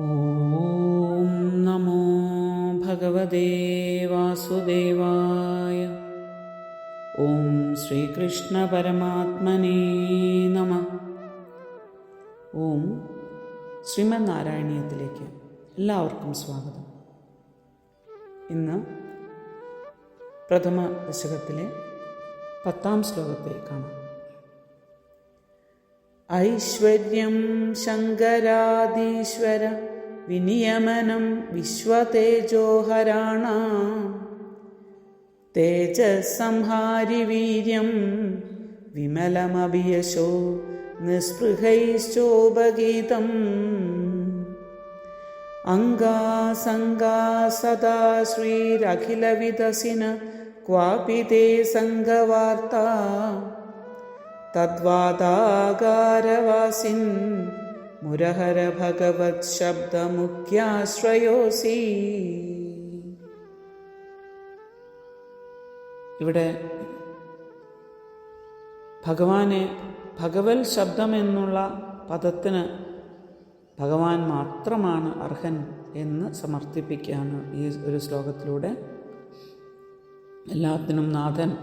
ഓം നമോ ഭഗവതേ വാസുദേവായ. ഓം ശ്രീകൃഷ്ണ പരമാത്മനേ നമ. ഓം ശ്രീമന്നാരായണീയത്തിലേക്ക് എല്ലാവർക്കും സ്വാഗതം. ഇന്ന് പ്രഥമ ദശകത്തിലെ പത്താം ശ്ലോകത്തെ കാണാം. ഐശ്വര്യം ശങ്കരാദീശ്വര വിനിയമനം വിശ്വതേജോഹരാണ. തേജസംഹാരി വീര്യം വിമലമഭിയശോ നിസ്പൃഹൈശ്ചോപഗീതം. അംഗാസംഗാ സദാ ശ്രീരഖിലവിതസിന ക്വാപി തേ സംഘവാർത്താ. തദ്വാതാകാരവാസിൻ മുരഹര ഭഗവത് ശബ്ദമുഖ്യാശ്രയോസി. ഇവിടെ ഭഗവാനെ ഭഗവൽ ശബ്ദം എന്നുള്ള പദത്തിന് ഭഗവാൻ മാത്രമാണ് അർഹൻ എന്ന് സമർത്ഥിപ്പിക്കുകയാണ് ഈ ഒരു ശ്ലോകത്തിലൂടെ. എല്ലാത്തിനും നാഥൻ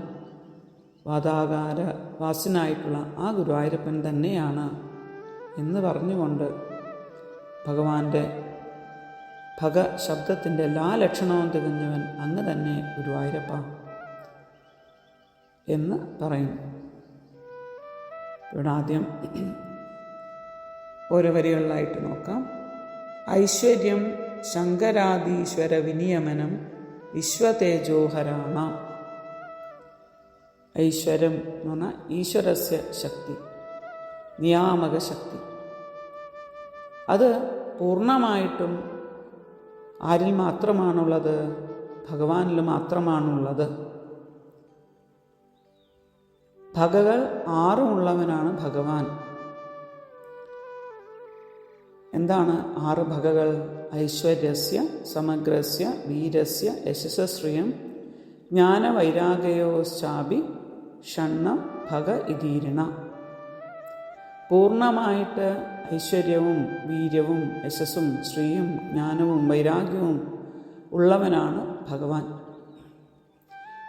വാതാകാര വാസനായിട്ടുള്ള ആ ഗുരുവായൂരപ്പൻ തന്നെയാണ് എന്ന് പറഞ്ഞുകൊണ്ട് ഭഗവാന്റെ ഭഗ ശബ്ദത്തിന്റെ എല്ലാ ലക്ഷണവും തികഞ്ഞവൻ അങ്ങ് തന്നെ ഗുരുവായൂരപ്പ എന്ന് പറയുന്നു. ഇവിടെ ആദ്യം ഓരോ വരികളിലായിട്ട് നോക്കാം. ഐശ്വര്യം ശങ്കരാദീശ്വര വിനിയമനം വിശ്വതേജോഹരാണ. ഐശ്വര്യം എന്ന് പറഞ്ഞാൽ ഈശ്വരസ്യ ശക്തി നിയാമക ശക്തി. അത് പൂർണമായിട്ടും ആരിൽ മാത്രമാണുള്ളത് ഭഗവാനിൽ മാത്രമാണുള്ളത്. ഭഗകൾ ആറുമുള്ളവനാണ് ഭഗവാൻ. എന്താണ് ആറ് ഭഗകൾ? ഐശ്വര്യസ്യ സമഗ്രസ്യ വീരസ്യ യശസ്ശ്രിയം ജ്ഞാനവൈരാഗയോശ്ചാപി ഷണ്ണ ഭഗ ഇതീരണ. പൂർണമായിട്ട് ഐശ്വര്യവും വീര്യവും യശസ്സും ശ്രീയും ജ്ഞാനവും വൈരാഗ്യവും ഉള്ളവനാണ് ഭഗവാൻ.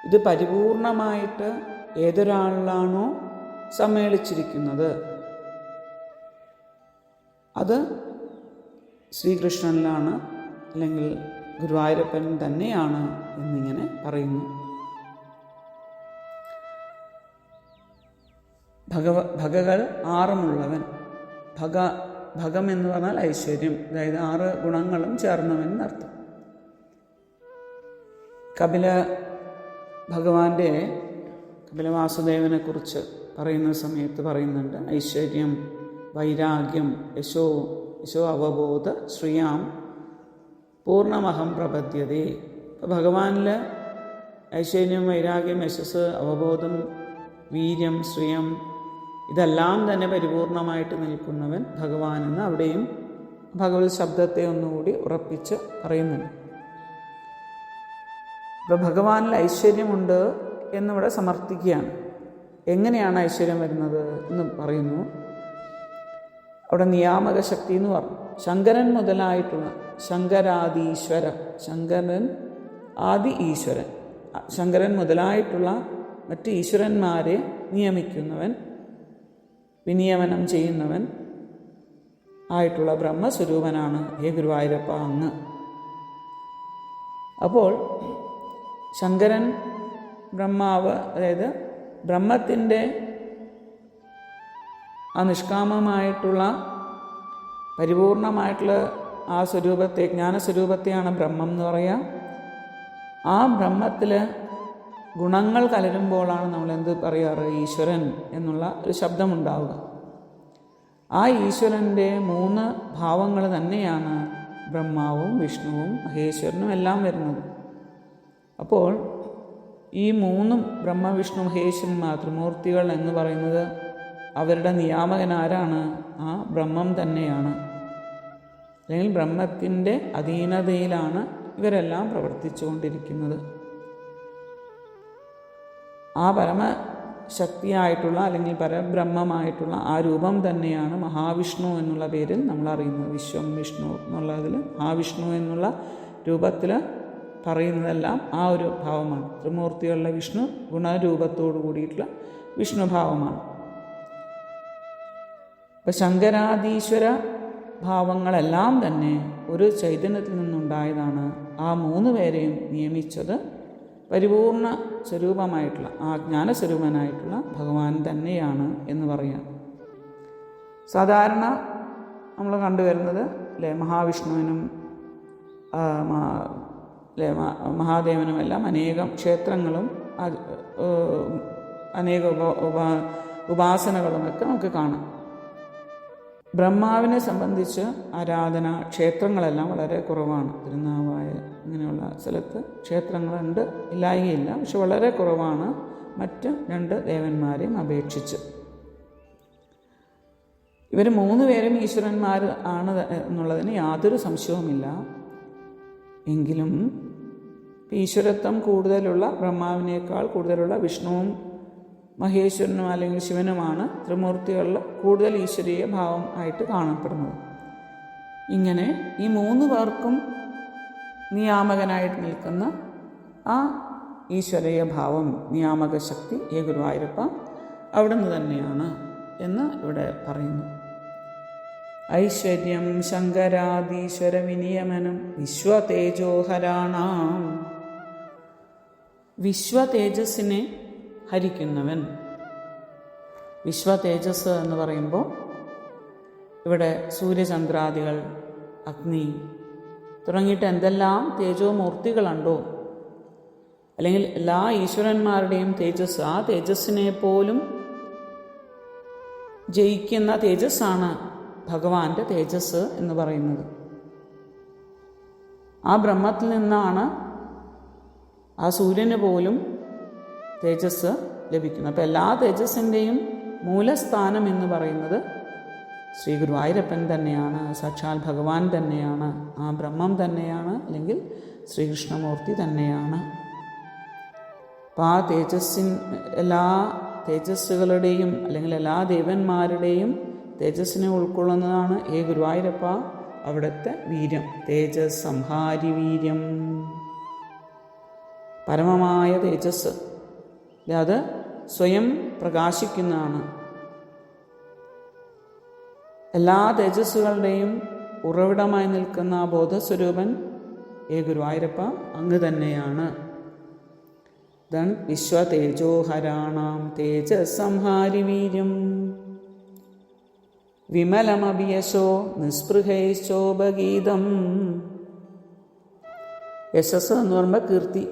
ഇത് പരിപൂർണമായിട്ട് ഏതൊരാളിലാണോ സമ്മേളിച്ചിരിക്കുന്നത്? അത് ശ്രീകൃഷ്ണനിലാണ് അല്ലെങ്കിൽ ഗുരുവായൂരപ്പൻ തന്നെയാണ് എന്നിങ്ങനെ പറയുന്നു. ഭഗവ ഭഗകൾ ആറുമുള്ളവൻ. ഭഗ ഭഗം എന്ന് പറഞ്ഞാൽ ഐശ്വര്യം. അതായത് ആറ് ഗുണങ്ങളും ചേർന്നവൻ എന്നർത്ഥം. കപില ഭഗവാന്റെ കപില വാസുദേവനെ കുറിച്ച് പറയുന്ന സമയത്ത് പറയുന്നുണ്ട് ഐശ്വര്യം വൈരാഗ്യം യശോ യശോ അവബോധ ശ്രീയാം പൂർണമഹം പ്രപദ്യതേ ഭഗവാനിൽ ഐശ്വര്യം വൈരാഗ്യം യശസ് അവബോധം വീര്യം ശ്രീയം ഇതെല്ലാം തന്നെ പരിപൂർണമായിട്ട് നിൽക്കുന്നവൻ ഭഗവാനെന്ന് അവിടെയും ഭഗവത് ശബ്ദത്തെ ഒന്നുകൂടി ഉറപ്പിച്ച് പറയുന്നുണ്ട്. ഇപ്പോൾ ഭഗവാനിൽ ഐശ്വര്യമുണ്ട് എന്നിവിടെ സമർത്ഥിക്കുകയാണ്. എങ്ങനെയാണ് ഐശ്വര്യം വരുന്നത് എന്ന് പറയുന്നു. അവിടെ നിയാമക ശക്തി എന്ന് പറഞ്ഞു. ശങ്കരൻ മുതലായിട്ടുള്ള ശങ്കരാദീശ്വര ശങ്കരൻ ആദി ഈശ്വരൻ. ശങ്കരൻ മുതലായിട്ടുള്ള മറ്റ് ഈശ്വരന്മാരെ നിയമിക്കുന്നവൻ വിനിയമനം ചെയ്യുന്നവൻ ആയിട്ടുള്ള ബ്രഹ്മസ്വരൂപനാണ് ഹേ ഗുരുവായൂരപ്പ അങ്ങ്. അപ്പോൾ ശങ്കരൻ ബ്രഹ്മാവ് അതായത് ബ്രഹ്മത്തിന്റെ ആ നിഷ്കാമമായിട്ടുള്ള പരിപൂർണമായിട്ടുള്ള ആ സ്വരൂപത്തെ ജ്ഞാനസ്വരൂപത്തെയാണ് ബ്രഹ്മം എന്ന് പറയുക ആ ബ്രഹ്മത്തിൽ ഗുണങ്ങൾ കലരുമ്പോഴാണ് നമ്മൾ എന്ത് പറയാറ്? ഈശ്വരൻ എന്നുള്ള ഒരു ശബ്ദമുണ്ടാവുക. ആ ഈശ്വരന്റെ മൂന്ന് ഭാവങ്ങൾ തന്നെയാണ് ബ്രഹ്മാവും വിഷ്ണുവും മഹേശ്വരനും എല്ലാം വരുന്നത്. അപ്പോൾ ഈ മൂന്നും ബ്രഹ്മ വിഷ്ണു മഹേശ്വരന്മാർ ത്രിമൂർത്തികൾ എന്ന് പറയുന്നത് അവരുടെ നിയാമകൻ ആരാണ് ആ ബ്രഹ്മം തന്നെയാണ്. അല്ലെങ്കിൽ ബ്രഹ്മത്തിന്റെ അധീനതയിലാണ് ഇവരെല്ലാം പ്രവർത്തിച്ചുകൊണ്ടിരിക്കുന്നത്. ആ പരമശക്തിയായിട്ടുള്ള അല്ലെങ്കിൽ പരബ്രഹ്മമായിട്ടുള്ള ആ രൂപം തന്നെയാണ് മഹാവിഷ്ണു എന്നുള്ള പേരിൽ നമ്മൾ അറിയുന്നത് വിശ്വം വിഷ്ണു എന്നുള്ളതിൽ മഹാവിഷ്ണു എന്നുള്ള രൂപത്തിൽ പറയുന്നതെല്ലാം ആ ഒരു ഭാവമാണ്. ത്രിമൂർത്തികളുടെ വിഷ്ണു ഗുണരൂപത്തോടു കൂടിയിട്ടുള്ള വിഷ്ണുഭാവമാണ് ഇപ്പം ശങ്കരാദീശ്വര ഭാവങ്ങളെല്ലാം തന്നെ ഒരു ചൈതന്യത്തിൽ നിന്നുണ്ടായതാണ്. ആ മൂന്ന് പേരെയും നിയമിച്ചത് പരിപൂർണ സ്വരൂപമായിട്ടുള്ള ആ ജ്ഞാനസ്വരൂപനായിട്ടുള്ള ഭഗവാൻ തന്നെയാണ് എന്ന് പറയാം. സാധാരണ നമ്മൾ കണ്ടുവരുന്നത് അല്ലേ മഹാവിഷ്ണുവിനും അല്ലേ മഹാദേവനുമെല്ലാം അനേകം ക്ഷേത്രങ്ങളും അനേക ഉപ- ഉപാസനകളുമൊക്കെ നമുക്ക് കാണാം. ബ്രഹ്മാവിനെ സംബന്ധിച്ച് ആരാധന ക്ഷേത്രങ്ങളെല്ലാം വളരെ കുറവാണ്. തിരുനാവായ ഇങ്ങനെയുള്ള സ്ഥലത്ത് ക്ഷേത്രങ്ങളുണ്ട്. ഇല്ലായികയില്ല. പക്ഷെ വളരെ കുറവാണ്. മറ്റ് രണ്ട് ദേവന്മാരെയും അപേക്ഷിച്ച്. ഇവർ മൂന്ന് പേരും ഈശ്വരന്മാർ ആണ് എന്നുള്ളതിന് യാതൊരു സംശയവുമില്ല. എങ്കിലും ഈശ്വരത്വം കൂടുതലുള്ള ബ്രഹ്മാവിനേക്കാൾ കൂടുതലുള്ള വിഷ്ണുവും മഹേശ്വരനും അല്ലെങ്കിൽ ശിവനുമാണ് ത്രിമൂർത്തികളിൽ കൂടുതൽ ഈശ്വരീയ ഭാവം ആയിട്ട് കാണപ്പെടുന്നത്. ഇങ്ങനെ ഈ മൂന്ന് പേർക്കും നിയാമകനായിട്ട് നിൽക്കുന്ന ആ ഈശ്വരീയ ഭാവം നിയാമക ശക്തി ഏ ഗുരുവായൂരപ്പ അവിടുന്ന് തന്നെയാണ് എന്ന് ഇവിടെ പറയുന്നു. ഐശ്വര്യം ശങ്കരാദീശ്വര വിനിയമനം വിശ്വതേജോഹരാണാം. വിശ്വതേജസ്സിനെ ഹരിക്കുന്നവൻ. വിശ്വ തേജസ് എന്ന് പറയുമ്പോൾ ഇവിടെ സൂര്യചന്ദ്രാദികൾ അഗ്നി തുടങ്ങിയിട്ട് എന്തെല്ലാം തേജോമൂർത്തികളുണ്ടോ? അല്ലെങ്കിൽ എല്ലാ ഈശ്വരന്മാരുടെയും തേജസ് ആ തേജസ്സിനെ പോലും ജയിക്കുന്ന തേജസ്സാണ് ഭഗവാന്റെ തേജസ് എന്ന് പറയുന്നത്. ആ ബ്രഹ്മത്തിൽ നിന്നാണ് ആ സൂര്യന് പോലും തേജസ് ലഭിക്കുന്നു. അപ്പം എല്ലാ തേജസ്സിന്റെയും മൂലസ്ഥാനം എന്ന് പറയുന്നത് ശ്രീ ഗുരുവായൂരപ്പൻ തന്നെയാണ് സാക്ഷാൽ ഭഗവാൻ തന്നെയാണ് ആ ബ്രഹ്മം തന്നെയാണ് അല്ലെങ്കിൽ ശ്രീകൃഷ്ണമൂർത്തി തന്നെയാണ്. അപ്പം ആ തേജസ്സിൻ എല്ലാ തേജസ്സുകളുടെയും അല്ലെങ്കിൽ എല്ലാ ദേവന്മാരുടെയും തേജസ്സിനെ ഉൾക്കൊള്ളുന്നതാണ് ഏ ഗുരുവായൂരപ്പ അവിടുത്തെ വീര്യം തേജസ് സംഹാരി വീര്യം പരമമായ തേജസ് അത് സ്വയം പ്രകാശിക്കുന്നതാണ്. എല്ലാ തേജസ്സുകളുടെയും ഉറവിടമായി നിൽക്കുന്ന ആ ബോധസ്വരൂപൻ ഏ ഗുരുവായൂരപ്പ അങ്ങ് തന്നെയാണ്. ദൻ വിശ്വതേജോഹരാണാം തേജസംഹാരി വീര്യം. വിമലമഭിയശോ നിസ്പൃഹൈശോഭഗീതം യശസ് എന്ന് പറയുമ്പോൾ കീർത്തി.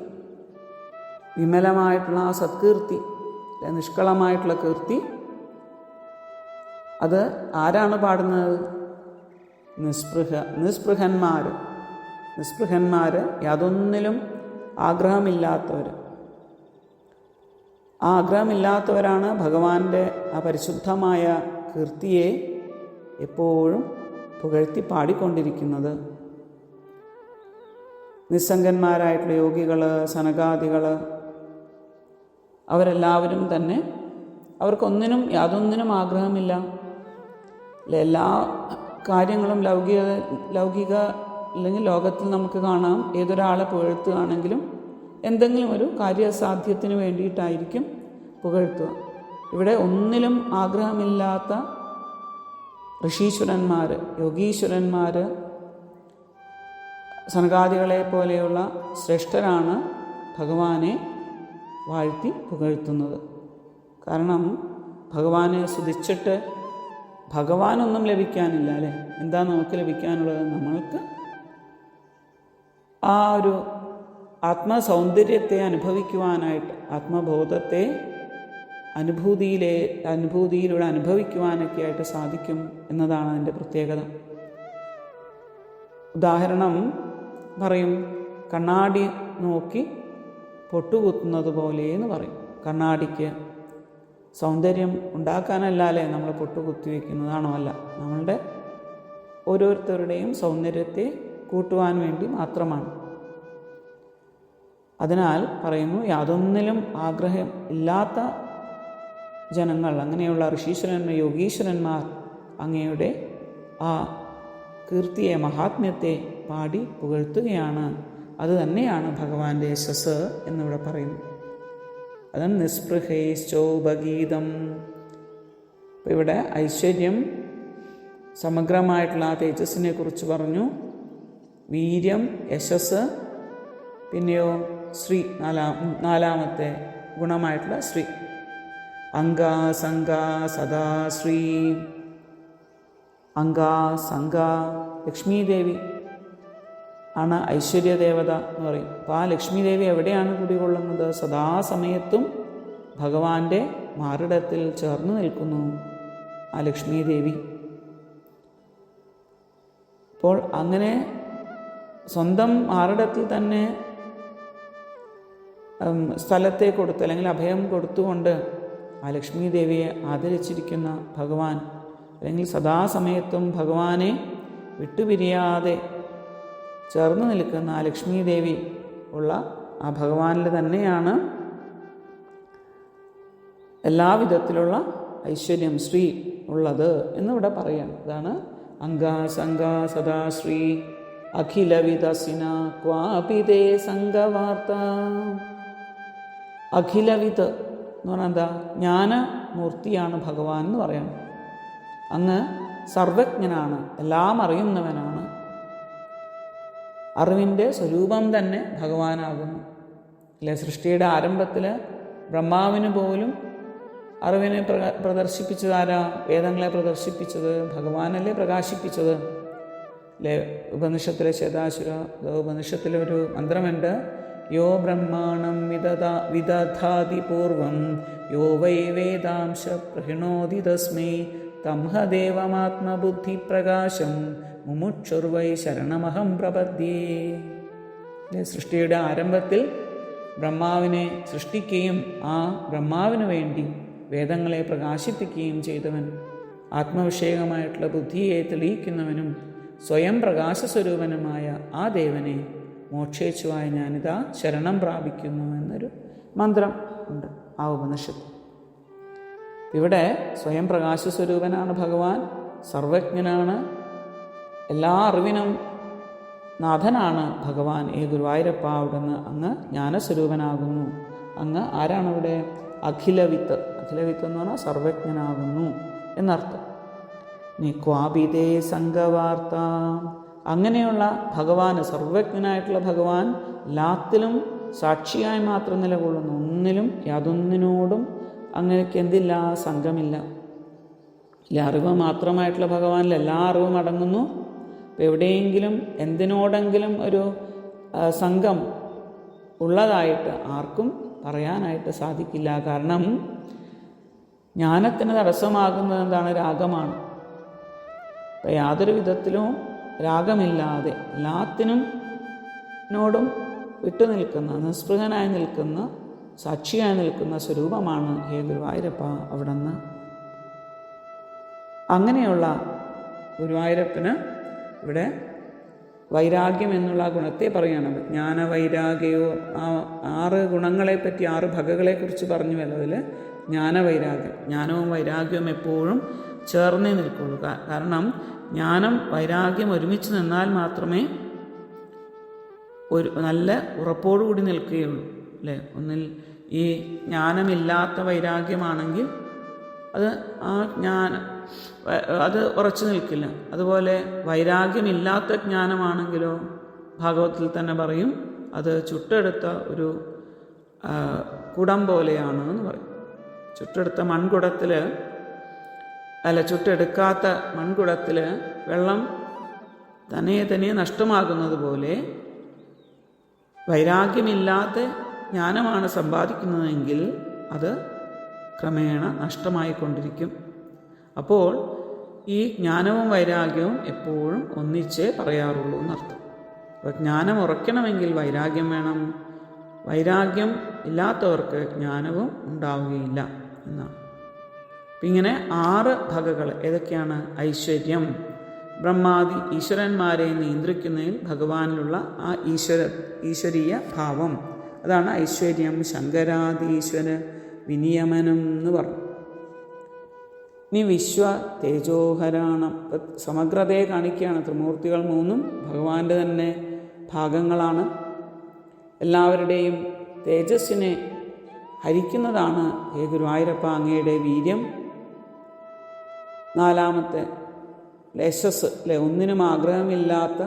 വിമലമായിട്ടുള്ള ആ സത്കീർത്തി നിഷ്കളമായിട്ടുള്ള കീർത്തി അത് ആരാണ് പാടുന്നത്? നിസ്പൃഹ നിസ്പൃഹന്മാർ നിസ്പൃഹന്മാർ യാതൊന്നിലും ആഗ്രഹമില്ലാത്തവർ ആ ആഗ്രഹമില്ലാത്തവരാണ് ഭഗവാന്റെ ആ പരിശുദ്ധമായ കീർത്തിയെ എപ്പോഴും പുകഴ്ത്തി പാടിക്കൊണ്ടിരിക്കുന്നത്. നിസ്സംഗന്മാരായിട്ടുള്ള യോഗികൾ സനകാദികൾ അവരെല്ലാവരും തന്നെ അവർക്കൊന്നിനും യാതൊന്നിനും ആഗ്രഹമില്ല. എല്ലാ കാര്യങ്ങളും ലൗകിക ലൗകിക അല്ലെങ്കിൽ ലോകത്തിൽ നമുക്ക് കാണാം. ഏതൊരാളെ പുകഴ്ത്തുകയാണെങ്കിലും എന്തെങ്കിലും ഒരു കാര്യസാധ്യത്തിന് വേണ്ടിയിട്ടായിരിക്കും പുകഴ്ത്തുക. ഇവിടെ ഒന്നിലും ആഗ്രഹമില്ലാത്ത ഋഷീശ്വരന്മാർ യോഗീശ്വരന്മാർ സനകാദികളെ പോലെയുള്ള ശ്രേഷ്ഠരാണ് ഭഗവാനെ. വാഴ്ത്തി പുകഴ്ത്തുന്നത്. കാരണം ഭഗവാനെ സ്തുതിച്ചിട്ട് ഭഗവാനൊന്നും ലഭിക്കാനില്ല അല്ലേ? എന്താ നമുക്ക് ലഭിക്കാനുള്ളത്? നമ്മൾക്ക് ആ ഒരു ആത്മസൗന്ദര്യത്തെ അനുഭവിക്കുവാനായിട്ട് ആത്മബോധത്തെ അനുഭൂതിയിലെ അനുഭൂതിയിലൂടെ അനുഭവിക്കുവാനൊക്കെ ആയിട്ട് സാധിക്കും എന്നതാണ് അതിന്റെ പ്രത്യേകത. ഉദാഹരണം പറയും കണ്ണാടി നോക്കി പൊട്ടുകുത്തുന്നത് പോലെ എന്ന് പറയും. കണ്ണാടിക്ക് സൗന്ദര്യം ഉണ്ടാക്കാനല്ലാലേ നമ്മൾ പൊട്ടുകുത്തി വയ്ക്കുന്നതാണോ അല്ല? നമ്മളുടെ ഓരോരുത്തരുടെയും സൗന്ദര്യത്തെ കൂട്ടുവാൻ വേണ്ടി മാത്രമാണ്. അതിനാൽ പറയുന്നു യാതൊന്നിലും ആഗ്രഹം ഇല്ലാത്ത ജനങ്ങൾ അങ്ങനെയുള്ള ഋഷീശ്വരന്മാർ യോഗീശ്വരന്മാർ അങ്ങയുടെ ആ കീർത്തിയെ മഹാത്മ്യത്തെ പാടി പുകഴ്ത്തുകയാണ്. അത് തന്നെയാണ് ഭഗവാന്റെ യശസ് എന്നിവിടെ പറയുന്നു അത് നിസ്പൃഹേശ്ചോപഗീതം അപ്പോൾ ഇവിടെ ഐശ്വര്യം സമഗ്രമായിട്ടുള്ള ആ തേജസ്സിനെ കുറിച്ച് പറഞ്ഞു. വീര്യം യശസ് പിന്നെയോ ശ്രീ നാലാം നാലാമത്തെ ഗുണമായിട്ടുള്ള ശ്രീ. അങ്കാ സംഗ സദാ ശ്രീ. അങ്ക സംഗ ലക്ഷ്മീദേവി. ആണ് ഐശ്വര്യദേവത എന്ന് പറയും. അപ്പോൾ ആ ലക്ഷ്മീദേവി എവിടെയാണ് കുടികൊള്ളുന്നത്? സദാസമയത്തും ഭഗവാന്റെ മാറിടത്തിൽ ചേർന്ന് നിൽക്കുന്നു ആ ലക്ഷ്മീദേവി. അപ്പോൾ അങ്ങനെ സ്വന്തം മാറിടത്തിൽ തന്നെ സ്ഥലത്തെ കൊടുത്ത് അല്ലെങ്കിൽ അഭയം കൊടുത്തുകൊണ്ട് ആ ലക്ഷ്മി ദേവിയെ ആദരിച്ചിരിക്കുന്ന ഭഗവാൻ അല്ലെങ്കിൽ സദാസമയത്തും ഭഗവാനെ വിട്ടുപിരിയാതെ ചേർന്ന് നിൽക്കുന്ന ആ ലക്ഷ്മി ദേവി ഉള്ള ആ ഭഗവാനിൽ തന്നെയാണ് എല്ലാവിധത്തിലുള്ള ഐശ്വര്യം ശ്രീ ഉള്ളത് എന്നിവിടെ പറയാം അതാണ് അങ്കാ സംഗാ സദാ ശ്രീ അഖിലവിധസിന ക്വാപിതേ സംഘവാർത്ത അഖിലവിത് എന്ന് പറഞ്ഞാൽ എന്താ? ജ്ഞാനമൂർത്തിയാണ് ഭഗവാൻ എന്ന് പറയണം. അങ്ങ് സർവജ്ഞനാണ് എല്ലാം അറിയുന്നവനാണ്. അറിവിന്റെ സ്വരൂപം തന്നെ ഭഗവാനാകുന്നു. അല്ലെ? സൃഷ്ടിയുടെ ആരംഭത്തിൽ ബ്രഹ്മാവിന് പോലും അറിവിനെ പ്ര പ്രദർശിപ്പിച്ചത് ആരാ? വേദങ്ങളെ പ്രദർശിപ്പിച്ചത് ഭഗവാനല്ലേ പ്രകാശിപ്പിച്ചത്? അല്ലേ? ഉപനിഷത്തിലെ ചേതാശുര ഉപനിഷത്തിലെ ഒരു മന്ത്രമുണ്ട്. യോ ബ്രഹ്മാണം വിദതാ വിദധാതി പൂർവം യോ വൈ വേദാംശ പ്രഹിണോതി തസ്മൈ തംഹദേവമാത്മബുദ്ധി പ്രകാശം മുമുക്ഷുർവൈ ശരണമഹം പ്രപദ്യേ. സൃഷ്ടിയുടെ ആരംഭത്തിൽ ബ്രഹ്മാവിനെ സൃഷ്ടിക്കുകയും ആ ബ്രഹ്മാവിന് വേണ്ടി വേദങ്ങളെ പ്രകാശിപ്പിക്കുകയും ചെയ്തവൻ ആത്മവിഷയകമായിട്ടുള്ള ബുദ്ധിയെ തെളിയിക്കുന്നവനും സ്വയം പ്രകാശസ്വരൂപനുമായ ആ ദേവനെ മോക്ഷേച്ഛുവായ ഞാനിതാ ശരണം പ്രാപിക്കുന്നു എന്നൊരു മന്ത്രം ഉണ്ട് ആ ഉപനിഷത്ത്. ഇവിടെ സ്വയം പ്രകാശസ്വരൂപനാണ് ഭഗവാൻ സർവജ്ഞനാണ് എല്ലാ അറിവിനും നാഥനാണ് ഭഗവാൻ. ഏ ഗുരുവായൂരപ്പ അവിടുന്ന് അങ്ങ് ജ്ഞാനസ്വരൂപനാകുന്നു. അങ്ങ് ആരാണ് അവിടെ? അഖിലവിത്ത്. അഖിലവിത്ത് എന്ന് പറഞ്ഞാൽ സർവജ്ഞനാകുന്നു എന്നർത്ഥം. നീ ക്വാപിതേ സംഘവാർത്ത. അങ്ങനെയുള്ള ഭഗവാന് സർവജ്ഞനായിട്ടുള്ള ഭഗവാൻ എല്ലാത്തിലും സാക്ഷിയായി മാത്രം നിലകൊള്ളുന്നു. ഒന്നിലും യാതൊന്നിനോടും അങ്ങനെയൊക്കെ എന്തില്ല സംഘമില്ല. ഇല്ല അറിവ് മാത്രമായിട്ടുള്ള ഭഗവാനിൽ എല്ലാ അറിവും അടങ്ങുന്നു. എവിടെയെങ്കിലും എന്തിനോടെങ്കിലും ഒരു സംഘം ഉള്ളതായിട്ട് ആർക്കും പറയാനായിട്ട് സാധിക്കില്ല. കാരണം ജ്ഞാനത്തിന് തടസ്സമാകുന്നത് എന്താണ്? രാഗമാണ്. അപ്പം യാതൊരു വിധത്തിലും രാഗമില്ലാതെ എല്ലാത്തിനും നോടും വിട്ടുനിൽക്കുന്ന നിസ്പൃഹനായി നിൽക്കുന്ന സാക്ഷിയായി നിൽക്കുന്ന സ്വരൂപമാണ് ഹേ ഗുരുവായൂരപ്പ അവിടുന്ന്. അങ്ങനെയുള്ള ഗുരുവായൂരപ്പന് ഇവിടെ വൈരാഗ്യം എന്നുള്ള ഗുണത്തെ പറയുകയാണ് ജ്ഞാന വൈരാഗ്യോ ആ ആറ് ഗുണങ്ങളെപ്പറ്റി ആറ് ഭഗകളെക്കുറിച്ച് പറഞ്ഞു വരുന്നതിൽ ജ്ഞാനവൈരാഗ്യം ജ്ഞാനവും വൈരാഗ്യവും എപ്പോഴും ചേർന്നേ നിൽക്കുള്ളൂ. കാരണം ജ്ഞാനം വൈരാഗ്യം ഒരുമിച്ച് നിന്നാൽ മാത്രമേ ഒരു നല്ല ഉറപ്പോടുകൂടി നിൽക്കുകയുള്ളൂ അല്ലേ? ഒന്നിൽ ഈ ജ്ഞാനമില്ലാത്ത വൈരാഗ്യമാണെങ്കിൽ അത് ആ ജ്ഞാന അത് ഉറച്ചു നിൽക്കില്ല. അതുപോലെ വൈരാഗ്യമില്ലാത്ത ജ്ഞാനമാണെങ്കിലോ ഭാഗവത്തിൽ തന്നെ പറയും അത് ചുട്ടെടുത്ത ഒരു കുടം പോലെയാണ് എന്ന് പറയും. ചുട്ടെടുത്ത മൺകുടത്തിൽ അല്ല ചുട്ടെടുക്കാത്ത മൺകുടത്തിൽ വെള്ളം തനിയെ തനിയെ നഷ്ടമാകുന്നത് പോലെ വൈരാഗ്യമില്ലാത്ത ജ്ഞാനമാണ് സമ്പാദിക്കുന്നതെങ്കിൽ അത് ക്രമേണ നഷ്ടമായിക്കൊണ്ടിരിക്കും. അപ്പോൾ ഈ ജ്ഞാനവും വൈരാഗ്യവും എപ്പോഴും ഒന്നിച്ചേ പറയാറുള്ളൂ എന്നർത്ഥം. അപ്പോൾ ജ്ഞാനം ഉറയ്ക്കണമെങ്കിൽ വൈരാഗ്യം വേണം. വൈരാഗ്യം ഇല്ലാത്തവർക്ക് ജ്ഞാനവും ഉണ്ടാവുകയില്ല എന്നാണ്. അപ്പം ഇങ്ങനെ ആറ് ഭഗകൾ ഏതൊക്കെയാണ്? ഐശ്വര്യം ബ്രഹ്മാദി ഈശ്വരന്മാരെ നിയന്ത്രിക്കുന്നതിൽ ഭഗവാനിലുള്ള ആ ഈശ്വര ഈശ്വരീയ ഭാവം. അതാണ് ഐശ്വര്യം. ശങ്കരാദീശ്വര വിനിയമനം എന്ന് പറഞ്ഞു. ഇനി വിശ്വ തേജോഹരാണ്. സമഗ്രതയെ കാണിക്കുകയാണ്. ത്രിമൂർത്തികൾ മൂന്നും ഭഗവാന്റെ തന്നെ ഭാഗങ്ങളാണ്. എല്ലാവരുടെയും തേജസ്സിനെ ഹരിക്കുന്നതാണ് ഹേ ഗുരുവായൂരപ്പ അങ്ങയുടെ വീര്യം. നാലാമത്തെ ലേശസ് അല്ലെ ഒന്നിനും ആഗ്രഹമില്ലാത്ത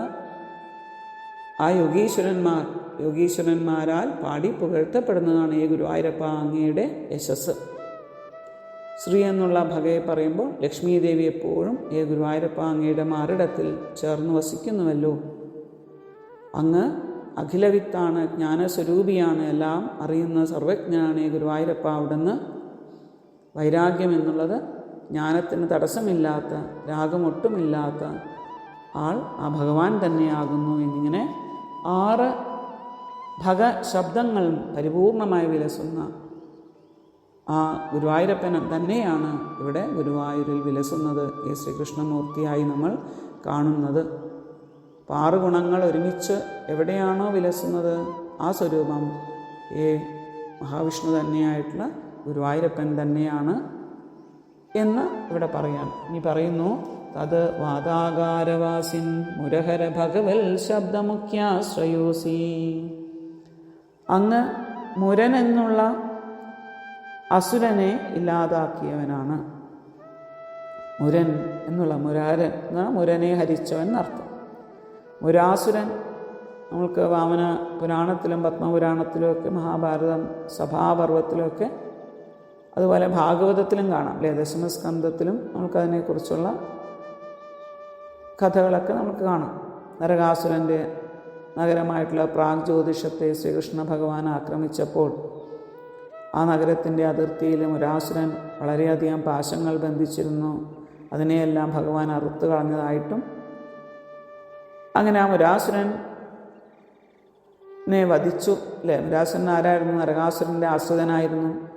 ആ യോഗീശ്വരന്മാർ യോഗീശ്വരന്മാരാൽ പാടി പുകഴ്ത്തപ്പെടുന്നതാണ് ഈ ഗുരുവായൂരപ്പ അങ്ങയുടെ യശസ്. ശ്രീ എന്നുള്ള ഭഗയെ പറയുമ്പോൾ ലക്ഷ്മി ദേവി എപ്പോഴും ഏ ഗുരുവായൂരപ്പ അങ്ങയുടെ മാറിടത്തിൽ ചേർന്ന് വസിക്കുന്നുവല്ലോ. അങ്ങ് അഖിലവിത്താണ് ജ്ഞാനസ്വരൂപിയാണ് എല്ലാം അറിയുന്ന സർവജ്ഞനാണ് ഈ ഗുരുവായൂരപ്പ അവിടുന്ന്. വൈരാഗ്യം എന്നുള്ളത് ജ്ഞാനത്തിന് തടസ്സമില്ലാത്ത രാഗമൊട്ടുമില്ലാത്ത ആൾ ആ ഭഗവാൻ തന്നെയാകുന്നു എന്നിങ്ങനെ ആറ് ഭഗ ശബ്ദങ്ങളും പരിപൂർണമായി വിലസുന്ന ആ ഗുരുവായൂരപ്പൻ തന്നെയാണ് ഇവിടെ ഗുരുവായൂരിൽ വിലസുന്നത്. ഈ ശ്രീകൃഷ്ണമൂർത്തിയായി നമ്മൾ കാണുന്നത്. അപ്പോൾ ആറ് ഗുണങ്ങൾ ഒരുമിച്ച് എവിടെയാണോ വിലസുന്നത് ആ സ്വരൂപം ഈ മഹാവിഷ്ണു തന്നെയായിട്ടുള്ള ഗുരുവായൂരപ്പൻ തന്നെയാണ് എന്ന് ഇവിടെ പറയാം. ഇനി പറയുന്നു തത് വാതാകാരവാസിൻ മുരഹര ഭഗവൽ ശബ്ദമുഖ്യാശ്രയോസി. അങ്ങ് മുരൻ എന്നുള്ള അസുരനെ ഇല്ലാതാക്കിയവനാണ് മുരൻ എന്നുള്ള മുരാരൻ എന്നാണ് മുരനെ ഹരിച്ചവൻ എന്നർത്ഥം. മുരാസുരൻ നമ്മൾക്ക് വാമന പുരാണത്തിലും പത്മപുരാണത്തിലും ഒക്കെ മഹാഭാരതം സഭാപർവത്തിലുമൊക്കെ അതുപോലെ ഭാഗവതത്തിലും കാണാം. അല്ലേ? ദശമസ്കന്ധത്തിലും നമുക്കതിനെക്കുറിച്ചുള്ള കഥകളൊക്കെ നമുക്ക് കാണാം. നരകാസുരന്റെ നഗരമായിട്ടുള്ള പ്രാഗ് ജ്യോതിഷത്തെ ശ്രീകൃഷ്ണ ഭഗവാൻ ആക്രമിച്ചപ്പോൾ ആ നഗരത്തിന്റെ അതിർത്തിയിലും മുരാസുരൻ വളരെയധികം പാശങ്ങൾ ബന്ധിച്ചിരുന്നു. അതിനെയെല്ലാം ഭഗവാൻ അറുത്തു കളഞ്ഞതായിട്ടും അങ്ങനെ ആ മുരാസുരനെ വധിച്ചു അല്ലേ മുരാസുരൻ ആരായിരുന്നു? നരകാസുരന്റെ ആശ്രിതനായിരുന്നു.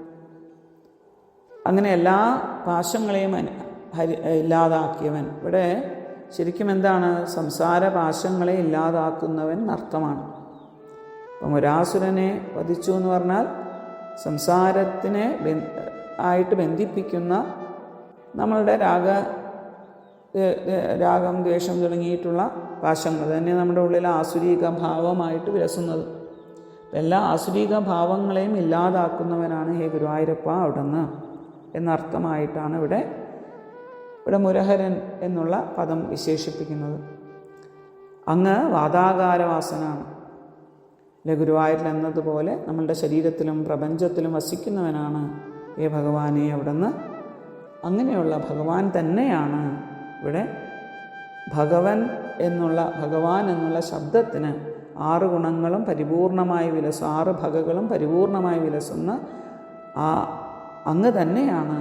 അങ്ങനെ എല്ലാ പാശങ്ങളെയും ഹരി ഇല്ലാതാക്കിയവൻ. ഇവിടെ ശരിക്കും എന്താണ്? സംസാര പാശങ്ങളെ ഇല്ലാതാക്കുന്നവൻ എന്നർത്ഥമാണ് അപ്പം മുരാസുരനെ വധിച്ചു എന്ന് പറഞ്ഞാൽ സംസാരത്തിനെ ആയിട്ട് ബന്ധിപ്പിക്കുന്ന നമ്മളുടെ രാഗ രാഗം ദ്വേഷം തുടങ്ങിയിട്ടുള്ള പാശങ്ങൾ. തന്നെ നമ്മുടെ ഉള്ളിൽ ആസുരീക ഭാവമായിട്ട് വിലസുന്നത്. എല്ലാ ആസുരീക ഭാവങ്ങളെയും ഇല്ലാതാക്കുന്നവനാണ് ഹേ ഗുരുവായൂരപ്പ അവിടുന്ന് എന്നർത്ഥമായിട്ടാണ് ഇവിടെ ഇവിടെ മുരഹരൻ എന്നുള്ള പദം വിശേഷിപ്പിക്കുന്നത്. അങ്ങ് വാതാകാരവാസനാണ്. അല്ലെ ഗുരുവായൂരിൽ എന്നതുപോലെ നമ്മളുടെ ശരീരത്തിലും പ്രപഞ്ചത്തിലും വസിക്കുന്നവനാണ് ഏ ഭഗവാനെ അവിടുന്ന്. അങ്ങനെയുള്ള ഭഗവാൻ തന്നെയാണ് ഇവിടെ ഭഗവൻ എന്നുള്ള ഭഗവാൻ എന്നുള്ള ശബ്ദത്തിന് ആറ് ഗുണങ്ങളും പരിപൂർണമായി വിലസും ആറ് ഭഗകളും പരിപൂർണമായി വിലസുന്ന ആ അങ്ങ് തന്നെയാണ്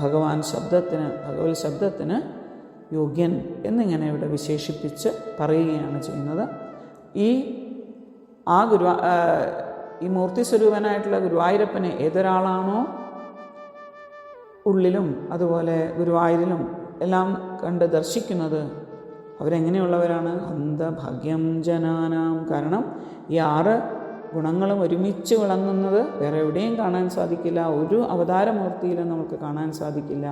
ഭഗവാൻ ശബ്ദത്തിന് ഭഗവത് ശബ്ദത്തിന് യോഗ്യൻ എന്നിങ്ങനെ ഇവിടെ വിശേഷിപ്പിച്ച് പറയുകയാണ് ചെയ്യുന്നത്. ഈ ആ ഗുരു ഈ മൂർത്തി സ്വരൂപനായിട്ടുള്ള ഗുരുവായൂരപ്പനെ ഏതൊരാളാണോ ഉള്ളിലും അതുപോലെ ഗുരുവായൂരിലും എല്ലാം കണ്ട് ദർശിക്കുന്നത് അവരെങ്ങനെയുള്ളവരാണ്? അന്ധഭാഗ്യം ജനാനാം. കാരണം ഈ ആറ് ഗുണങ്ങളും ഒരുമിച്ച് വിളങ്ങുന്നത് വേറെ എവിടെയും കാണാൻ സാധിക്കില്ല. ഒരു അവതാരമൂർത്തിയിലും നമുക്ക് കാണാൻ സാധിക്കില്ല.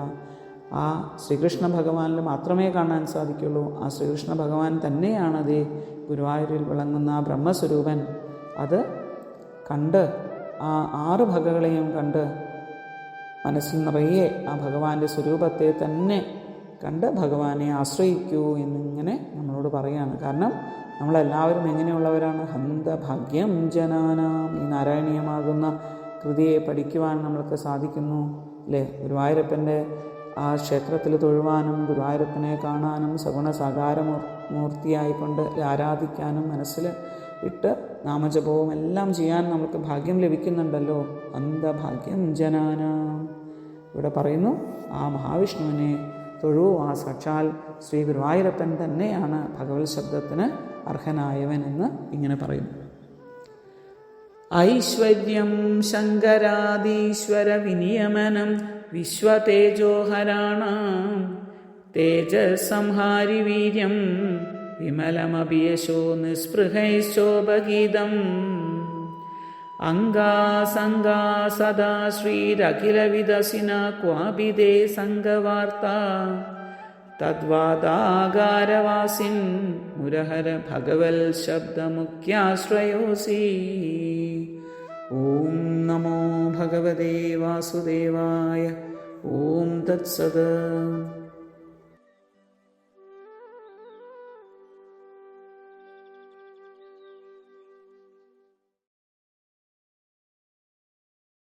ആ ശ്രീകൃഷ്ണ ഭഗവാനിൽ മാത്രമേ കാണാൻ സാധിക്കുള്ളൂ. ആ ശ്രീകൃഷ്ണ ഭഗവാൻ തന്നെയാണത് ഗുരുവായൂരിൽ വിളങ്ങുന്ന ആ ബ്രഹ്മസ്വരൂപൻ. അത് കണ്ട് ആ ആറ് ഭഗകളെയും കണ്ട് മനസ്സിൽ നിറയെ ആ ഭഗവാന്റെ സ്വരൂപത്തെ തന്നെ കണ്ട് ഭഗവാനെ ആശ്രയിക്കൂ എന്നിങ്ങനെ നമ്മളോട് പറയാണ്. കാരണം നമ്മളെല്ലാവരും എങ്ങനെയുള്ളവരാണ്? ഹന്ത ഭാഗ്യം ജനാനാം. ഈ നാരായണീയമാകുന്ന കൃതിയെ പഠിക്കുവാൻ നമ്മൾക്ക് സാധിക്കുന്നു. അല്ലേ? ഗുരുവായൂരപ്പന്റെ ആ ക്ഷേത്രത്തിൽ തൊഴുവാനും ഗുരുവായൂരപ്പനെ കാണാനും സഗുണ സാകാര മൂർ- മൂർത്തിയായിക്കൊണ്ട് ആരാധിക്കാനും മനസ്സിൽ ഇട്ട് നാമജപവും എല്ലാം ചെയ്യാൻ നമുക്ക് ഭാഗ്യം ലഭിക്കുന്നുണ്ടല്ലോ. അന്ധഭാഗ്യം ജനാന. ഇവിടെ പറയുന്നു ആ മഹാവിഷ്ണുവിനെ തൊഴു ആ സാക്ഷാൽ ശ്രീ ഗുരുവായൂരപ്പൻ തന്നെയാണ് ഭഗവത് ശബ്ദത്തിന് അർഹനായവൻ എന്ന് ഇങ്ങനെ പറയുന്നു. ഐശ്വര്യം ശങ്കരാദീശ്വര വിനിയമനം വിശ്വതേജോഹരാണാം. തേജസംഹാരി വീര്യം വിമലമഭിയശോ നിസ്പൃഹൈശോഭഗീതം അംഗാസംഗാ സദാ ശ്രീരഖിലവിദസിന ക്വാബിദേ സംഘവാർത്ത. തദ്വാദാകാരവാസിൻ മുരഹര ഭഗവൽ ശബ്ദമുഖ്യാശ്രയോസി ഓം നമോ ഭഗവതേ വാസുദേവായ ഓം തത്സദ